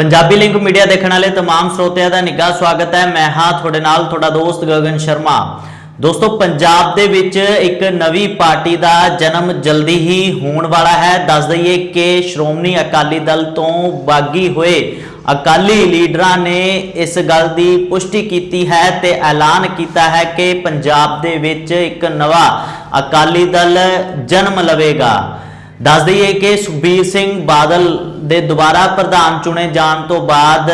Punjabi link media ਦੇਖਣ ਵਾਲੇ तमाम ਸਰੋਤਿਆਂ ਦਾ ਨਿੱਘਾ ਸਵਾਗਤ ਹੈ ਮੈਂ ਹਾਂ ਤੁਹਾਡੇ ਨਾਲ ਤੁਹਾਡਾ ਦੋਸਤ ਗਗਨ ਸ਼ਰਮਾ ਦੋਸਤੋ ਪੰਜਾਬ ਦੇ ਵਿੱਚ ਇੱਕ ਨਵੀਂ ਪਾਰਟੀ ਦਾ ਜਨਮ ਜਲਦੀ ਹੀ ਹੋਣ ਵਾਲਾ ਹੈ ਦੱਸ ਦਈਏ ਕਿ ਸ਼੍ਰੋਮਣੀ ਅਕਾਲੀ ਦਲ ਤੋਂ ਬਾਗੀ ਹੋਏ ਅਕਾਲੀ ਲੀਡਰਾਂ ਨੇ ਇਸ ਗੱਲ ਦੀ ਪੁਸ਼ਟੀ ਕੀਤੀ ਹੈ ਤੇ ਐਲਾਨ ਕੀਤਾ ਹੈ ਕਿ ਪੰਜਾਬ ਦੇ ਵਿੱਚ ਇੱਕ ਨਵਾਂ ਅਕਾਲੀ ਦਲ ਜਨਮ ਲਵੇਗਾ ਦੱਸ ਦਈਏ ਕਿ ਸੁਖਬੀਰ ਸਿੰਘ ਬਾਦਲ ਦੇ ਦੁਬਾਰਾ ਪ੍ਰਧਾਨ ਚੁਣੇ ਜਾਣ ਤੋਂ ਬਾਅਦ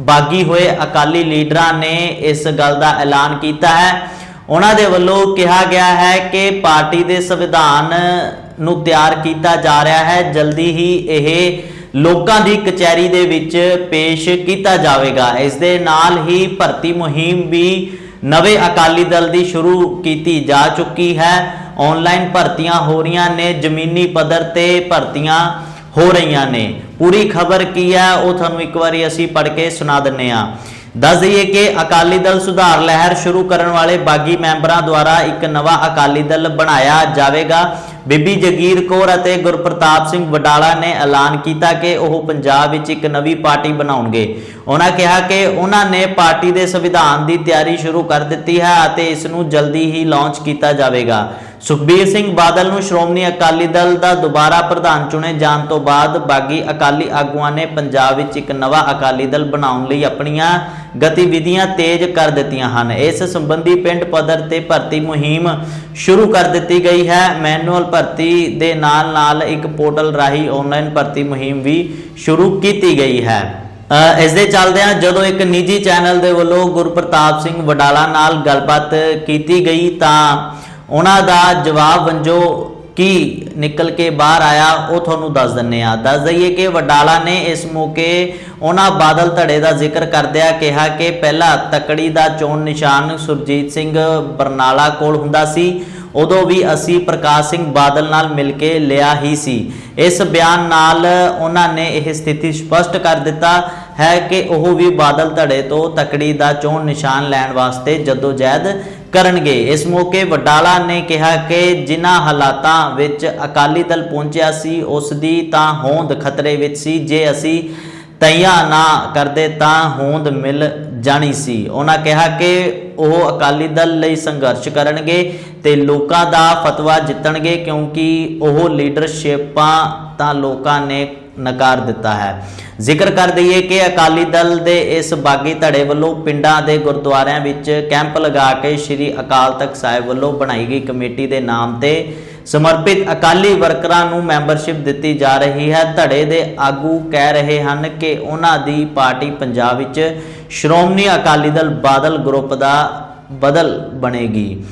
ਬਾਗੀ ਹੋਏ ਅਕਾਲੀ ਲੀਡਰਾਂ ਨੇ ਇਸ ਗੱਲ ਦਾ ਐਲਾਨ ਕੀਤਾ ਹੈ। ਉਹਨਾਂ ਦੇ ਵੱਲੋਂ ਕਿਹਾ ਗਿਆ ਹੈ ਕਿ ਪਾਰਟੀ ਦੇ ਸੰਵਿਧਾਨ ਨੂੰ ਤਿਆਰ ਕੀਤਾ ਜਾ ਰਿਹਾ ਹੈ। ਜਲਦੀ ਹੀ ਇਹ ਲੋਕਾਂ ਦੀ ਕਚਹਿਰੀ ਦੇ ਵਿੱਚ ਪੇਸ਼ ਕੀਤਾ ਜਾਵੇਗਾ। ਇਸ ਦੇ ਨਾਲ ਹੀ ਭਰਤੀ ਮੁਹਿੰਮ ਵੀ ਨਵੇਂ ਅਕਾਲੀ ਦਲ ਦੀ ਸ਼ੁਰੂ ਕੀਤੀ ਜਾ ਚੁੱਕੀ ਹੈ। ਆਨਲਾਈਨ ਭਰਤੀਆਂ ਹੋ ਰਹੀਆਂ ਨੇ, ਜ਼ਮੀਨੀ ਪੱਧਰ ਤੇ ਭਰਤੀਆਂ ਹੋ ਰਹੀਆਂ ਨੇ। ਪੂਰੀ ਖਬਰ ਕੀ ਹੈ, ਉਹ ਤੁਹਾਨੂੰ ਇੱਕ ਵਾਰੀ ਅਸੀਂ ਪੜ੍ਹ ਕੇ ਸੁਣਾ ਦਿੰਨੇ ਆ ਦੱਸ ਦਈਏ ਕਿ ਅਕਾਲੀ ਦਲ ਸੁਧਾਰ ਲਹਿਰ ਸ਼ੁਰੂ ਕਰਨ ਵਾਲੇ ਬਾਗੀ ਮੈਂਬਰਾਂ ਦੁਆਰਾ ਇੱਕ ਨਵਾਂ ਅਕਾਲੀ ਦਲ ਬਣਾਇਆ ਜਾਵੇਗਾ। ਬੀਬੀ ਜਗੀਰ ਕੌਰ ਅਤੇ ਗੁਰਪ੍ਰਤਾਪ ਸਿੰਘ ਵਡਾਲਾ ਨੇ ਐਲਾਨ ਕੀਤਾ ਕਿ ਉਹ ਪੰਜਾਬ ਵਿੱਚ ਇੱਕ ਨਵੀਂ ਪਾਰਟੀ ਬਣਾਉਣਗੇ। ਉਹਨਾਂ ਕਿਹਾ ਕਿ ਉਹਨਾਂ ਨੇ ਪਾਰਟੀ ਦੇ ਸੰਵਿਧਾਨ ਦੀ ਤਿਆਰੀ ਸ਼ੁਰੂ ਕਰ ਦਿੱਤੀ ਹੈ ਅਤੇ ਇਸ ਨੂੰ ਜਲਦੀ ਹੀ ਲਾਂਚ ਕੀਤਾ ਜਾਵੇਗਾ। ਸੁਖਬੀਰ ਸਿੰਘ ਬਾਦਲ ਨੂੰ ਸ਼੍ਰੋਮਣੀ ਅਕਾਲੀ ਦਲ ਦਾ ਦੁਬਾਰਾ ਪ੍ਰਧਾਨ ਚੁਣੇ ਜਾਣ ਤੋਂ ਬਾਅਦ ਬਾਗੀ ਅਕਾਲੀ ਆਗੂਆਂ ਨੇ ਪੰਜਾਬ ਵਿੱਚ ਇੱਕ ਨਵਾਂ ਅਕਾਲੀ ਦਲ ਬਣਾਉਣ ਲਈ ਆਪਣੀਆਂ ਗਤੀਵਿਧੀਆਂ ਤੇਜ਼ ਕਰ ਦਿੱਤੀਆਂ ਹਨ। ਇਸ ਸੰਬੰਧੀ ਪਿੰਡ ਪੱਧਰ ਤੇ ਭਰਤੀ ਮੁਹਿੰਮ ਸ਼ੁਰੂ ਕਰ ਦਿੱਤੀ ਗਈ ਹੈ। ਮੈਨੂਅਲ ਭਰਤੀ ਦੇ ਨਾਲ ਨਾਲ ਇੱਕ ਪੋਰਟਲ ਰਾਹੀਂ ਆਨਲਾਈਨ ਭਰਤੀ ਮੁਹਿੰਮ ਵੀ ਸ਼ੁਰੂ ਕੀਤੀ ਗਈ ਹੈ। ਇਸ ਦੇ ਚੱਲਦਿਆਂ ਜਦੋਂ ਇੱਕ ਨਿੱਜੀ ਚੈਨਲ ਦੇ ਵੱਲੋਂ ਗੁਰਪ੍ਰਤਾਪ ਸਿੰਘ ਵਡਾਲਾ ਨਾਲ ਗੱਲਬਾਤ ਕੀਤੀ ਗਈ ਤਾਂ ਉਹਨਾਂ ਦਾ ਜਵਾਬ ਵੰਜੋ ਕੀ ਨਿਕਲ ਕੇ ਬਾਹਰ ਆਇਆ, ਉਹ ਤੁਹਾਨੂੰ ਦੱਸ ਦਿੰਨੇ ਆ ਦੱਸ ਦਈਏ ਕਿ ਵਡਾਲਾ ਨੇ ਇਸ ਮੌਕੇ ਉਹਨਾਂ ਬਾਦਲ ਧੜੇ ਦਾ ਜ਼ਿਕਰ ਕਰਦਿਆਂ ਕਿਹਾ ਕਿ ਪਹਿਲਾ ਤਕੜੀ ਦਾ ਚੋਣ ਨਿਸ਼ਾਨ ਸੁਰਜੀਤ ਸਿੰਘ ਬਰਨਾਲਾ ਕੋਲ ਹੁੰਦਾ ਸੀ, ਉਦੋਂ ਵੀ ਅਸੀਂ ਪ੍ਰਕਾਸ਼ ਸਿੰਘ ਬਾਦਲ ਨਾਲ ਮਿਲ ਕੇ ਲਿਆ ਹੀ ਸੀ। ਇਸ ਬਿਆਨ ਨਾਲ ਉਹਨਾਂ ਨੇ ਇਹ ਸਥਿਤੀ ਸਪਸ਼ਟ ਕਰ ਦਿੱਤਾ ਹੈ ਕਿ ਉਹ ਵੀ ਬਾਦਲ ਧੜੇ ਤੋਂ ਤਕੜੀ ਦਾ ਚੋਣ ਨਿਸ਼ਾਨ ਲੈਣ ਵਾਸਤੇ ਜਦੋਜਹਿਦ ਕਰਨਗੇ। ਇਸ ਮੌਕੇ ਵਡਾਲਾ ਨੇ ਕਿਹਾ ਕਿ ਜਿਨ੍ਹਾਂ ਹਾਲਾਤਾਂ ਵਿੱਚ ਅਕਾਲੀ ਦਲ ਪਹੁੰਚਿਆ ਸੀ, ਉਸ ਦੀ ਤਾਂ ਹੋਂਦ ਖਤਰੇ ਵਿੱਚ ਸੀ। ਜੇ ਅਸੀਂ ਤਈਆ ਨਾ ਕਰਦੇ ਤਾਂ ਹੋਂਦ ਮਿਲ ਜਾਣੀ ਸੀ। ਉਹਨਾਂ ਕਿਹਾ ਕਿ ਉਹ ਅਕਾਲੀ ਦਲ ਲਈ ਸੰਘਰਸ਼ ਕਰਨਗੇ ਤੇ ਲੋਕਾਂ ਦਾ ਫਤਵਾ ਜਿੱਤਣਗੇ ਕਿਉਂਕਿ ਉਹ ਲੀਡਰਸ਼ਿਪਾਂ ਤਾਂ ਲੋਕਾਂ ਨੇ ਨਕਾਰ ਦਿੱਤਾ ਹੈ। ਜ਼ਿਕਰ ਕਰ ਦਈਏ ਕਿ ਅਕਾਲੀ ਦਲ ਦੇ ਇਸ ਬਾਗੀ ਧੜੇ ਵੱਲੋਂ ਪਿੰਡਾਂ ਦੇ ਗੁਰਦੁਆਰਿਆਂ ਵਿੱਚ ਕੈਂਪ ਲਗਾ ਕੇ ਸ੍ਰੀ ਅਕਾਲ ਤਖਤ ਸਾਹਿਬ ਵੱਲੋਂ ਬਣਾਈ ਗਈ ਕਮੇਟੀ ਦੇ ਨਾਮ ਤੇ ਸਮਰਪਿਤ ਅਕਾਲੀ ਵਰਕਰਾਂ ਨੂੰ ਮੈਂਬਰਸ਼ਿਪ ਦਿੱਤੀ ਜਾ ਰਹੀ ਹੈ। ਧੜੇ ਦੇ ਆਗੂ ਕਹਿ ਰਹੇ ਹਨ ਕਿ ਉਹਨਾਂ ਦੀ ਪਾਰਟੀ ਪੰਜਾਬ ਵਿੱਚ ਸ਼੍ਰੋਮਣੀ ਅਕਾਲੀ ਦਲ ਬਾਦਲ ਗਰੁੱਪ ਦਾ ਬਦਲ ਬਣੇਗੀ।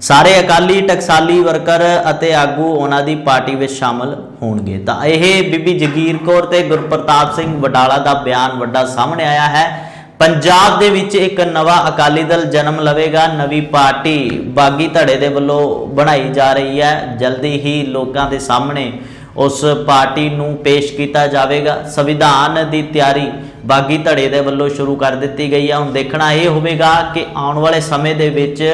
ਸਾਰੇ ਅਕਾਲੀ, ਟਕਸਾਲੀ ਵਰਕਰ ਅਤੇ ਆਗੂ ਉਹਨਾਂ ਦੀ ਪਾਰਟੀ ਵਿੱਚ ਸ਼ਾਮਲ ਹੋਣਗੇ। ਤਾਂ ਇਹ ਬੀਬੀ ਜਗੀਰ ਕੌਰ ਤੇ ਗੁਰਪ੍ਰਤਾਪ ਸਿੰਘ ਵਡਾਲਾ ਦਾ ਬਿਆਨ ਵੱਡਾ ਸਾਹਮਣੇ ਆਇਆ ਹੈ। ਪੰਜਾਬ ਦੇ ਵਿੱਚ ਇੱਕ ਨਵਾਂ ਅਕਾਲੀ ਦਲ ਜਨਮ ਲਵੇਗਾ। ਨਵੀਂ ਪਾਰਟੀ ਬਾਗੀ ਧੜੇ ਦੇ ਵੱਲੋਂ ਬਣਾਈ ਜਾ ਰਹੀ ਹੈ। ਜਲਦੀ ਹੀ ਲੋਕਾਂ ਦੇ ਸਾਹਮਣੇ ਉਸ ਪਾਰਟੀ ਨੂੰ ਪੇਸ਼ ਕੀਤਾ ਜਾਵੇਗਾ। ਸੰਵਿਧਾਨ ਦੀ ਤਿਆਰੀ ਬਾਗੀ ਧੜੇ ਦੇ ਵੱਲੋਂ ਸ਼ੁਰੂ ਕਰ ਦਿੱਤੀ ਗਈ ਹੈ। ਹੁਣ ਦੇਖਣਾ ਇਹ ਹੋਵੇਗਾ ਕਿ ਆਉਣ ਵਾਲੇ ਸਮੇਂ ਦੇ ਵਿੱਚ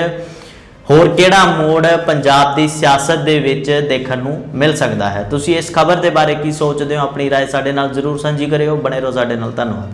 ਹੋਰ ਕਿਹੜਾ ਮੋੜ ਪੰਜਾਬ ਦੀ ਸਿਆਸਤ ਦੇ ਵਿੱਚ ਦੇਖਣ ਨੂੰ ਮਿਲ ਸਕਦਾ ਹੈ ਤੁਸੀਂ ਇਸ ਖਬਰ ਦੇ ਬਾਰੇ ਕੀ ਸੋਚਦੇ ਹੋ ਆਪਣੀ رائے ਸਾਡੇ ਨਾਲ ਜ਼ਰੂਰ ਸਾਂਝੀ ਕਰਿਓ ਬਣੇ ਰਹੋ ਸਾਡੇ ਨਾਲ ਧੰਨਵਾਦ